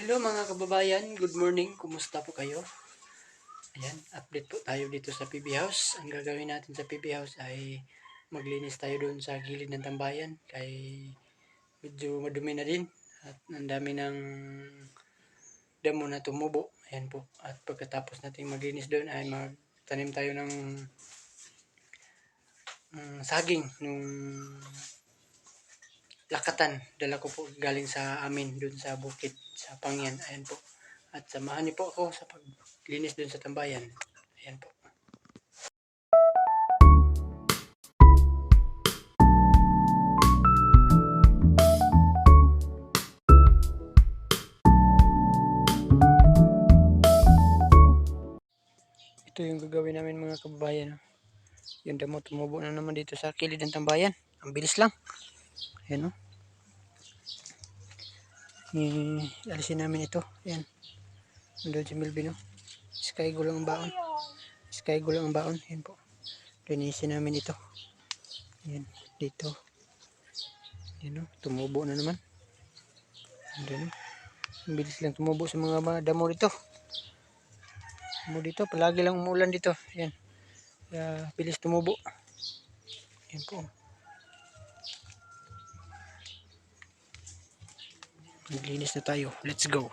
Hello mga kababayan, good morning. Kumusta po kayo? Ayan, update po tayo dito sa PB House. Ang gagawin natin sa PB House ay maglinis tayo doon sa gilid ng tambayan kay medyo madumi na din at ang dami ng damo na tumubo. Ayan po. At pagkatapos natin maglinis doon ay magtanim tayo ng mm, saging nung lakatan. Dala ko po galing sa amin dun sa bukit sa Pangyan. Ayan po. At samahan niyo po ako sa paglinis dun sa tambayan. Ayan po. Ito yung gagawin namin mga kababayan. oh. Yung damo tumubo na naman dito sa kilid ng tambayan. Ang bilis lang. Ayan o. Ni alisin namin ito. Ayan. Nandun si Melvin o. Sky lang ang baon. Sky lang ang baon. Ayan po. Linisin namin ito. Ayan. Dito. Ayan o. Tumubo na naman. Ayan o. Ang bilis lang tumubo sa mga damo dito. Damo dito. Palagi lang umulan dito. Ayan. Kaya bilis tumubo. Ayan po. Naglinis na tayo. Let's go.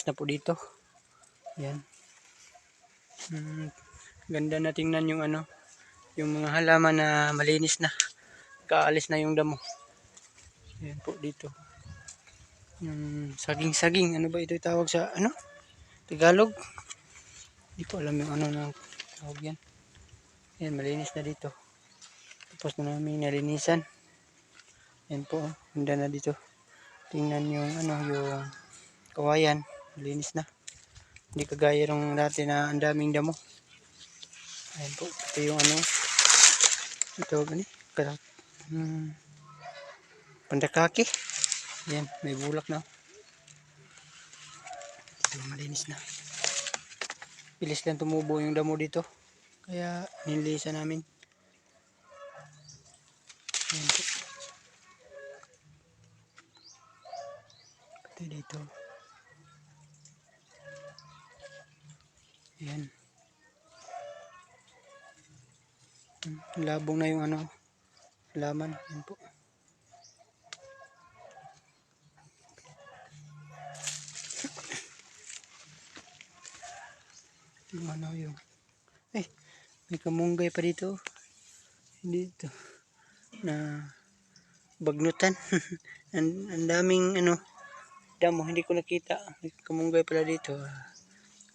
Malinis na po dito. Yan. Hmm, ganda na tingnan yung ano, yung mga halaman na malinis na. Kaalis na yung damo. Yan po dito. Yung saging-saging, ano ba ito tawag sa ano? Tagalog? Hindi ko alam yung ano na tawag yan. Yan, malinis na dito. Tapos na namin nalinisan. Yan po, ganda na dito. Tingnan yung ano, yung kawayan. Malinis na. Hindi kagaya nung dati na ang daming damo. Ayan po, ito yung ano. Ito, gani, karat. Hmm, pandakaki. Yan, may bulak na. Ito, malinis na. Bilis lang tumubo yung damo dito. Kaya nilisa namin. Yan po. Pati dito. Yan. Hmm, Labong na yung ano. Laman. Yan po. Yung ano yung. Eh, may kamunggay pa dito. Dito. Na bagnutan. ang, ang daming ano damo hindi ko nakita may kamunggay pala dito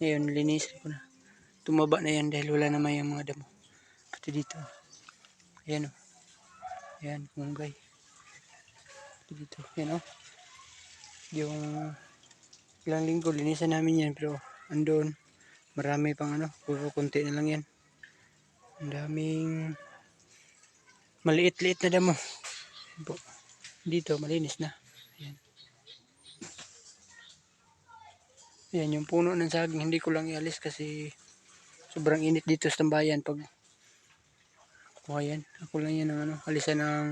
ngayon linis ko na tumaba na yan dahil wala naman yung mga damo pati dito ayan o. Ayan kamunggay pati dito ayan o. Yung ilang linggo linisan namin yan pero andun marami pang ano puro konti na lang yan. Ang daming maliit-liit na damo. Ayan dito malinis na. Ayan. Yan, yung puno ng saging, hindi ko lang ialis kasi sobrang init dito sa tambayan pag kuha yan. Ako lang yan ng ano, alisan ng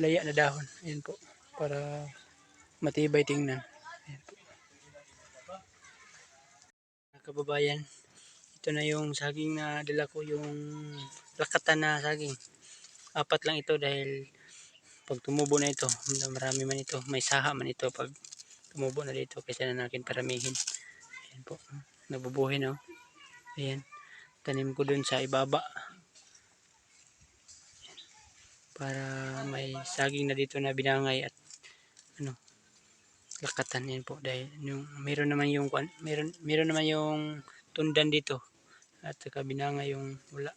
laya na dahon. Ayan po, para matibay tingnan. Ayan po. Kababayan, ito na yung saging na dala ko, yung lakatan na saging. Apat lang ito dahil pag tumubo na ito, marami man ito, may saha man ito pag tumubo na dito kaysa na natin paramihin. Ayan po. Nabubuhay na. oh. Ayan. Tanim ko dun sa ibaba. Para may saging na dito na binangay at ano lakatan yan po dahil yung meron naman yung meron meron naman yung tundan dito at saka binangay yung wala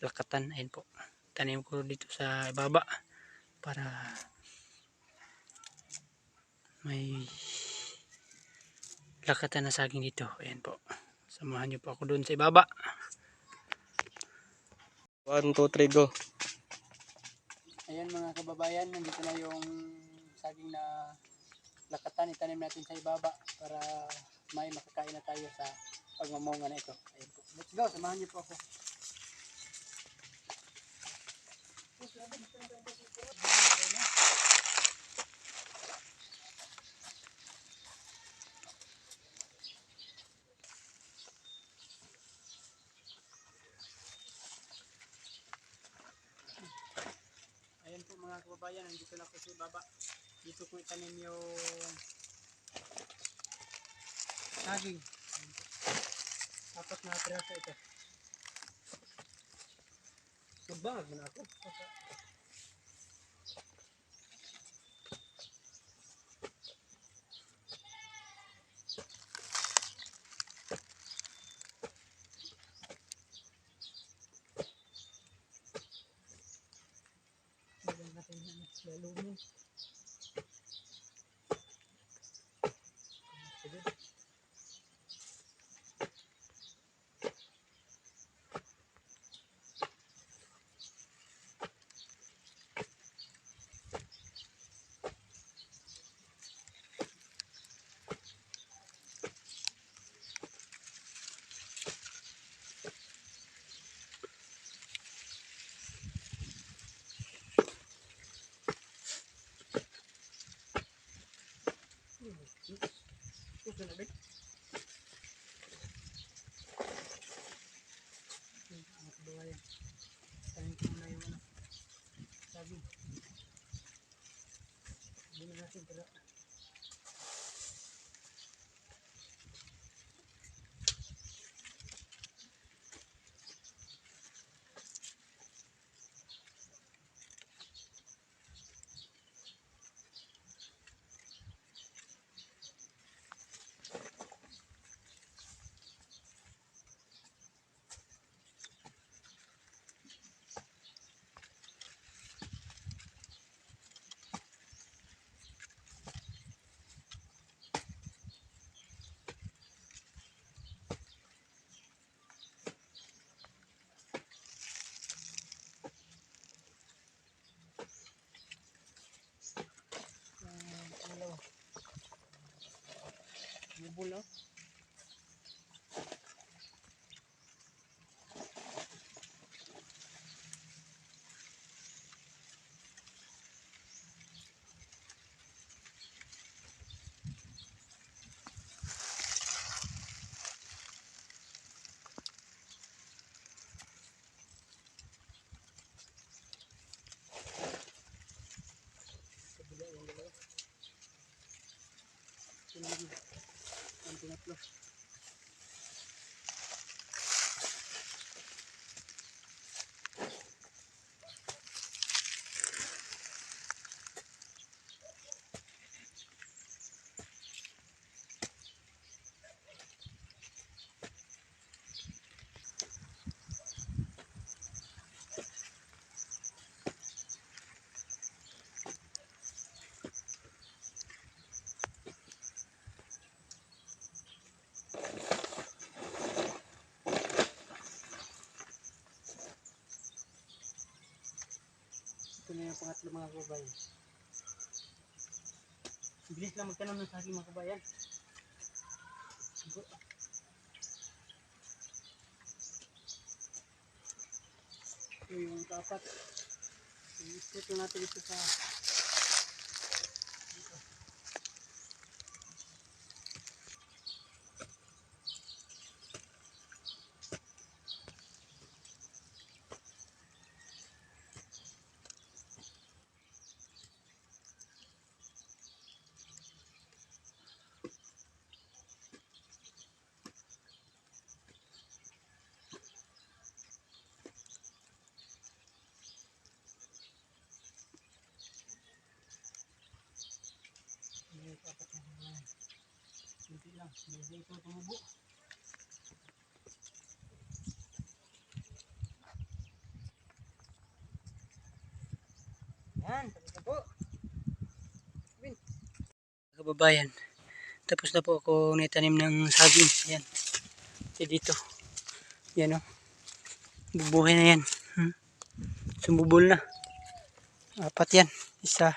lakatan ayun po tanim ko dito sa ibaba para may lakatan na saging dito. Ayan po. Samahan niyo po ako doon sa ibaba. 1, 2, 3, go. Ayan mga kababayan, nandito na yung saging na lakatan. Itanim natin sa ibaba para may makakain na tayo sa pagmamunga na ito. Ayan po. Let's go, samahan niyo po ako. Nandito na po sa ibaba. Dito ko itanim yung saging. Po. Tapos na piraso ito. Subag na ako. Lagyan natin yan sa lumin. Sige. Ito na mga kababayan. Tanim ko muna yung. Sabi. Hindi na vocábulo oh. Pangatlo mga kababayan. Bilis lang magtanong ng saging mga kababayan. Ito. Yung kapat. Ito natin ito sa Ito yung kapat mga kababayan. Hindi ito tumubo. Yan, tapos na po. Win. Kababayan, tapos na po ako nitanim ng saging. Yan. Ito dito. Yan o. Bubuhay na yan. Hmm. Sumubol na. Apat yan. Isa.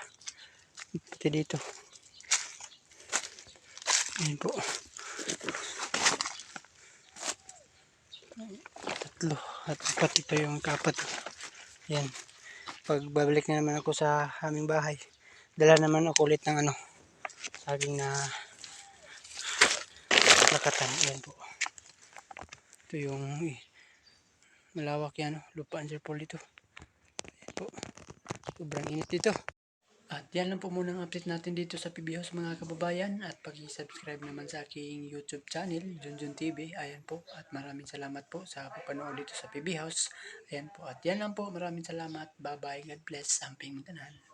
Pati dito. Yan po. At pati pa yung kapat. Yan. Pag babalik na naman ako sa aming bahay dala naman ako ulit ng ano saging na lakatan. Ayan po. Ito yung eh, malawak yan oh, lupaan sir Paul dito. Ayan po. Sobrang init dito at yan lang po muna ang update natin dito sa PB House mga kababayan at pag-subscribe naman sa aking YouTube channel, Junjun TV. Ayan po at maraming salamat po sa panood dito sa PB House. Ayan po at yan lang po maraming salamat. Bye bye. God bless. Samping Tanan.